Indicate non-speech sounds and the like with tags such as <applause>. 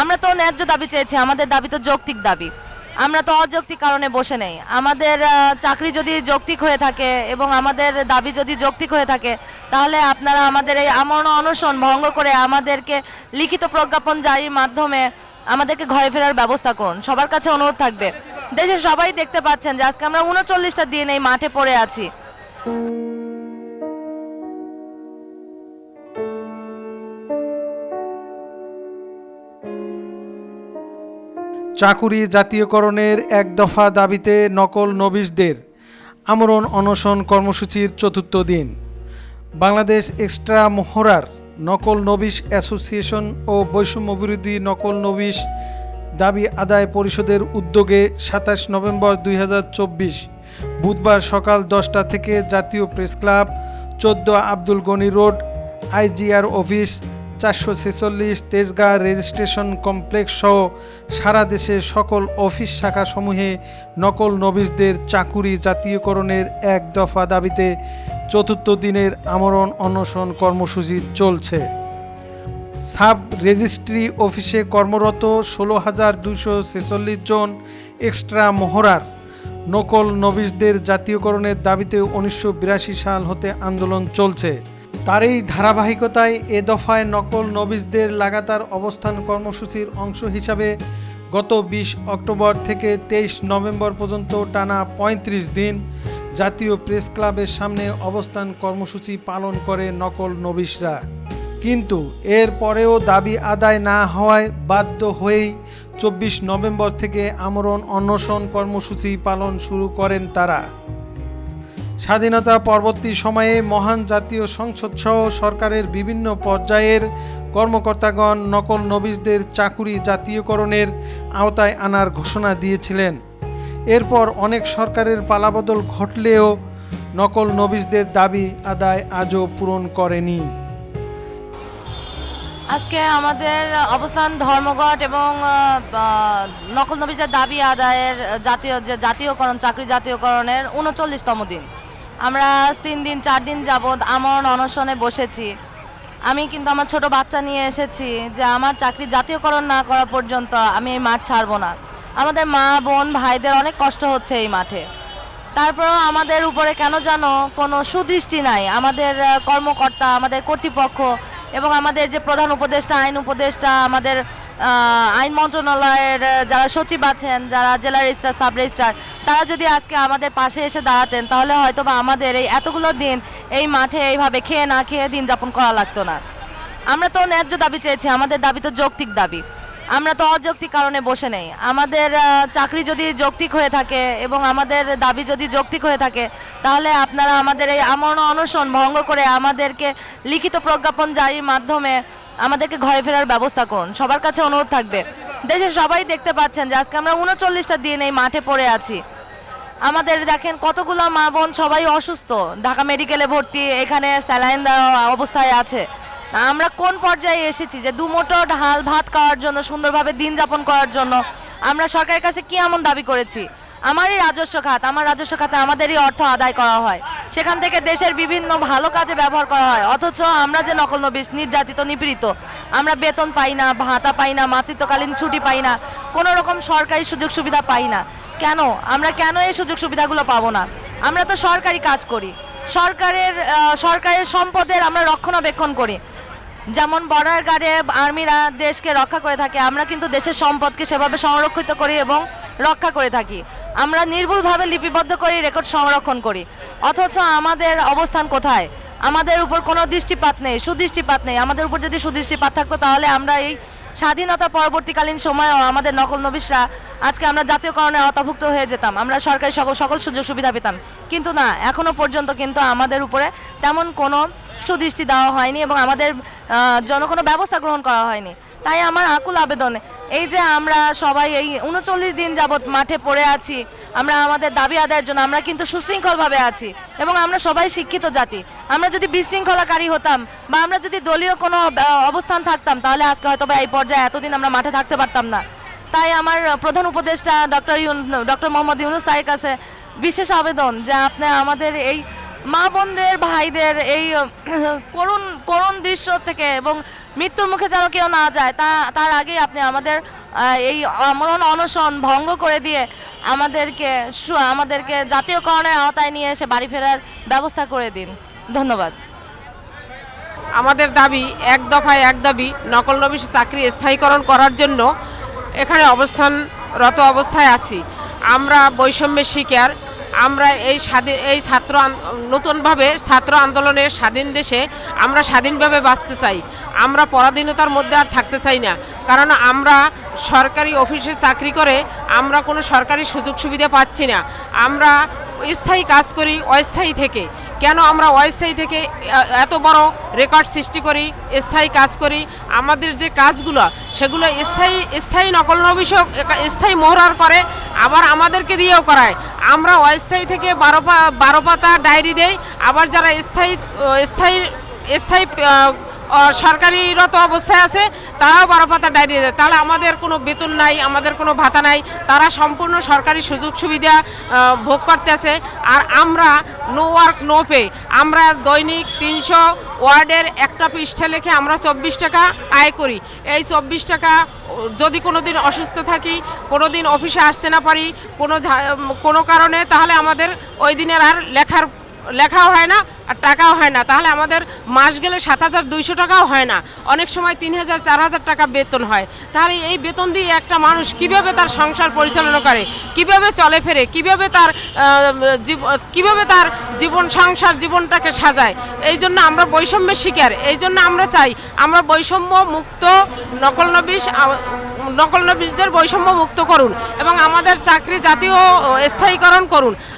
আমরা তো ন্যায্য দাবি চেয়েছি, আমাদের দাবি তো যৌক্তিক দাবি। আমরা তো অযৌক্তিক কারণে বসে নেই। আমাদের চাকরি যদি যৌক্তিক হয়ে থাকে এবং আমাদের দাবি যদি যৌক্তিক হয়ে থাকে, তাহলে আপনারা আমাদের এই আমরণ অনশন ভঙ্গ করে আমাদেরকে লিখিত প্রজ্ঞাপন জারির মাধ্যমে আমাদেরকে ঘরে ফেরার ব্যবস্থা করুন। সবার কাছে অনুরোধ থাকবে। দেশের সবাই দেখতে পাচ্ছেন যে আজকে আমরা উনচল্লিশটা দিন এই মাঠে পড়ে আছি। চাকুরি জাতীয়করণের এক দফা দাবিতে নকল নবিশদের আমরণ অনশন কর্মসূচির চতুর্থ দিন। বাংলাদেশ এক্সট্রা মোহরার নকল নবিশ অ্যাসোসিয়েশন ও বৈষম্য বিরোধী নকল নবিশ দাবি আদায় পরিষদের উদ্যোগে সাতাশ নভেম্বর দুই হাজার চব্বিশ বুধবার সকাল দশটা থেকে জাতীয় প্রেস ক্লাব, চোদ্দ Abdul Gani road, IGR office চারশো ছেচল্লিশ তেজগাঁ রেজিস্ট্রেশন কমপ্লেক্স সহ সারা দেশে সকল অফিস শাখাসমূহে নকল নবিশদের চাকুরি জাতীয়করণের এক দফা দাবিতে চতুর্থ দিনের আমরণ অনশন কর্মসূচি চলছে। সাব রেজিস্ট্রি অফিসে কর্মরত ষোলো হাজার দুশো ছেচল্লিশ জন এক্সট্রা মহড়ার নকল নবিশদের জাতীয়করণের দাবিতে উনিশশো বিরাশি সাল হতে আন্দোলন চলছে। তারই ধারাবাহিকতায় এ দফায় নকল নবিশদের লাগাতার অবস্থান কর্মসূচির অংশ হিসাবে গত বিশ অক্টোবর থেকে তেইশ নভেম্বর পর্যন্ত টানা ৩৫ দিন জাতীয় প্রেস ক্লাবের সামনে অবস্থান কর্মসূচি পালন করে নকল নবিশরা। কিন্তু এর পরেও দাবি আদায় না হওয়ায় বাধ্য হয়েই চব্বিশ নভেম্বর থেকে আমরণ অনশন কর্মসূচি পালন শুরু করেন তারা। স্বাধীনতা পরবর্তী সময়ে মহান জাতীয় সংসদ সহ সরকারের বিভিন্ন পর্যায়ের কর্মকর্তাগণ নকল নবিশদের চাকুরি জাতীয়করণের আওতায় আনার ঘোষণা দিয়েছিলেন। এরপর অনেক সরকারের পালাবদল ঘটলেও নকল নবিশদের দাবি আদায় আজও পূরণ করেনি। আজকে আমাদের অবস্থান, ধর্মঘট এবং নকল নবিজের দাবি আদায়ের জাতীয়, যে জাতীয়করণ, চাকরি জাতীয়করণের উনচল্লিশতম দিন। আমরা তিন দিন, চার দিন যাবৎ আমরণ অনশনে বসেছি। আমি কিন্তু আমার ছোট বাচ্চা নিয়ে এসেছি যে আমার চাকরি জাতীয়করণ না করা পর্যন্ত আমি এই মাঠ ছাড়বো না। আমাদের মা, বোন, ভাইদের অনেক কষ্ট হচ্ছে এই মাঠে। তারপরেও আমাদের উপরে কেন যেন কোনো সুদৃষ্টি নাই। আমাদের কর্মকর্তা, আমাদের কর্তৃপক্ষ এবং আমাদের যে প্রধান উপদেষ্টা, আইন উপদেষ্টা, আমাদের আইন মন্ত্রণালয়ের যারা সচিব আছেন, যারা জেলা রেজিস্ট্রার, সাব রেজিস্ট্রার, তারা যদি আজকে আমাদের পাশে এসে দাঁড়াতেন, তাহলে হয়তো বা আমাদের এই এতগুলো দিন এই মাঠে এইভাবে খেয়ে না খেয়ে দিন যাপন করা লাগতো না। আমরা তো ন্যায্য দাবি চেয়েছি, আমাদের দাবি তো যৌক্তিক দাবি। আমরা তো অযৌক্তিক কারণে বসে নেই। আমাদের চাকরি যদি যৌক্তিক হয়ে থাকে এবং আমাদের দাবি যদি যৌক্তিক হয়ে থাকে, তাহলে আপনারা আমাদের এই আমরণ অনশন ভঙ্গ করে আমাদেরকে লিখিত প্রজ্ঞাপন জারির মাধ্যমে আমাদেরকে ঘরে ফেরার ব্যবস্থা করুন। সবার কাছে অনুরোধ থাকবে। দেশের সবাই দেখতে পাচ্ছেন যে আজকে আমরা উনচল্লিশটা দিন এই মাঠে পড়ে আছি। আমাদের দেখেন কতগুলো মা বোন সবাই অসুস্থ। ঢাকা মেডিকেলে ভর্তি, এখানে স্যালাইন দেওয়া অবস্থায় আছে। আমরা কোন পর্যায়ে এসেছি যে দুমোটো ঢাল ভাত খাওয়ার জন্য, সুন্দরভাবে দিন যাপন করার জন্য আমরা সরকারের কাছে কি এমন দাবি করেছি? আমারই রাজস্ব খাত, আমার রাজস্ব খাতে আমাদেরই অর্থ আদায় করা হয়। সেখান থেকে দেশের বিভিন্ন ভালো কাজে ব্যবহার করা হয়। অথচ আমরা যে নকল নবিশ নির্যাতিত, নিপীড়িত, আমরা বেতন পাই না, ভাতা পাই না, মাতৃত্বকালীন ছুটি পাই না, কোনো রকম সরকারি সুযোগ সুবিধা পাই না। কেন? আমরা কেন এই সুযোগ সুবিধাগুলো পাবো না? আমরা তো সরকারি কাজ করি। সরকারের সরকারের সম্পদের আমরা রক্ষণাবেক্ষণ করি। যেমন বর্ডার গার্ডে আর্মিরা দেশকে রক্ষা করে থাকে, আমরা কিন্তু দেশের সম্পদকে সেভাবে সংরক্ষিত করি এবং রক্ষা করে থাকি। আমরা নির্ভুলভাবে লিপিবদ্ধ করি, রেকর্ড সংরক্ষণ করি। অথচ আমাদের অবস্থান কোথায়? আমাদের উপর কোনো দৃষ্টিপাত নেই, সুদৃষ্টিপাত নেই। আমাদের উপর যদি সুদৃষ্টিপাত থাকতো, তাহলে আমরা এই স্বাধীনতা পরবর্তীকালীন সময়েও আমাদের নকল নবিশরা আজকে আমরা জাতীয়করণে আওতাভুক্ত হয়ে যেতাম। আমরা সরকারি সকল সকল সুযোগ সুবিধা পেতাম। কিন্তু না, এখনও পর্যন্ত কিন্তু আমাদের উপরে তেমন কোনো সুদৃষ্টি দেওয়া হয়নি এবং আমাদের জন্য কোনো ব্যবস্থা গ্রহণ করা হয়নি। তাই আমার আকুল আবেদন, এই যে আমরা সবাই এই উনচল্লিশ দিন যাবৎ মাঠে পড়ে আছি, আমরা আমাদের দাবি আদায়ের জন্য আমরা কিন্তু সুশৃঙ্খলভাবে আছি এবং আমরা সবাই শিক্ষিত জাতি। আমরা যদি বিশৃঙ্খলাকারী হতাম বা আমরা যদি দলীয় কোনো অবস্থান থাকতাম, তাহলে আজকে হয়তো বা এই পর্যায়ে এতদিন আমরা মাঠে থাকতে পারতাম না। তাই আমার প্রধান উপদেষ্টা ডক্টর ডক্টর মোহাম্মদ ইউনুস স্যারের কাছে বিশেষ আবেদন যে আপনি আমাদের এই মা বোনদের, ভাইদের এই <coughs> করুণ করুণ দৃশ্য থেকে এবং মৃত্যুর মুখে যেন কেউ না যায়, তা, তার আগেই আপনি আমাদের এই আমরণ অনশন ভঙ্গ করে দিয়ে আমাদেরকে আমাদেরকে জাতীয়করণের আওতায় নিয়ে এসে বাড়ি ফেরার ব্যবস্থা করে দিন। ধন্যবাদ। আমাদের দাবি, এক দফায় এক দাবি, নকল নবিশ চাকরি স্থায়ীকরণ করার জন্য এখানে অবস্থানরত অবস্থায় আছি। আমরা বৈষম্যের শিকার আমরা এই স্বাধীন, এই ছাত্র নতুনভাবে ছাত্র আন্দোলনের স্বাধীন দেশে আমরা স্বাধীনভাবে বাঁচতে চাই। আমরা পরাধীনতার মধ্যে আর থাকতে চাই না। কারণ আমরা সরকারি অফিসে চাকরি করে, আমরা কোনো সরকারি সুযোগ সুবিধা পাচ্ছি না। আমরা স্থায়ী কাজ করি অস্থায়ী থেকে। কেন আমরা অস্থায়ী থেকে এত বড় রেকর্ড সৃষ্টি করি, স্থায়ী কাজ করি? আমাদের যে কাজগুলো, সেগুলো স্থায়ী স্থায়ী নকল নবিশক স্থায়ী মোহরার করে, আবার আমাদেরকে দিয়েও করায়। আমরা অস্থায়ী থেকে বারো পা, বারো পাতা ডায়েরি দেই, আবার যারা স্থায়ী স্থায়ী স্থায়ী সরকারিরত অবস্থায় আছে, তারাও বারো পাতা ডায়েরি দেয়। তাহলে আমাদের কোনো বেতন নাই, আমাদের কোনো ভাতা নাই, তারা সম্পূর্ণ সরকারি সুযোগ সুবিধা ভোগ করতেছে। আর আমরা নো ওয়ার্ক নো পে আমরা দৈনিক তিনশো ওয়ার্ডের একটা পৃষ্ঠা লিখে আমরা চব্বিশ টাকা আয় করি। এই চব্বিশ টাকা, যদি কোনো দিন অসুস্থ থাকি কোনো দিন অফিসে আসতে না পারি, কোনো কোনো কারণে, তাহলে আমাদের ওই দিনের আর লেখার লেখাও হয় না আর টাকাও হয় না। তাহলে আমাদের মাস গেলে সাত হাজার দুইশো টাকাও হয় না। অনেক সময় তিন হাজার, চার হাজার টাকা বেতন হয়। তাহলে এই বেতন দিয়ে একটা মানুষ কীভাবে তার সংসার পরিচালনা করে, কীভাবে চলে ফেরে, কীভাবে তার কীভাবে তার জীবন, সংসার জীবনটাকে সাজায়, এই জন্য আমরা বৈষম্যের শিকার। এই জন্য আমরা চাই আমরা বৈষম্য মুক্ত নকল নবিশ নকল নবিশদের বৈষম্য মুক্ত করুন এবং আমাদের চাকরি জাতীয় স্থায়ীকরণ করুন।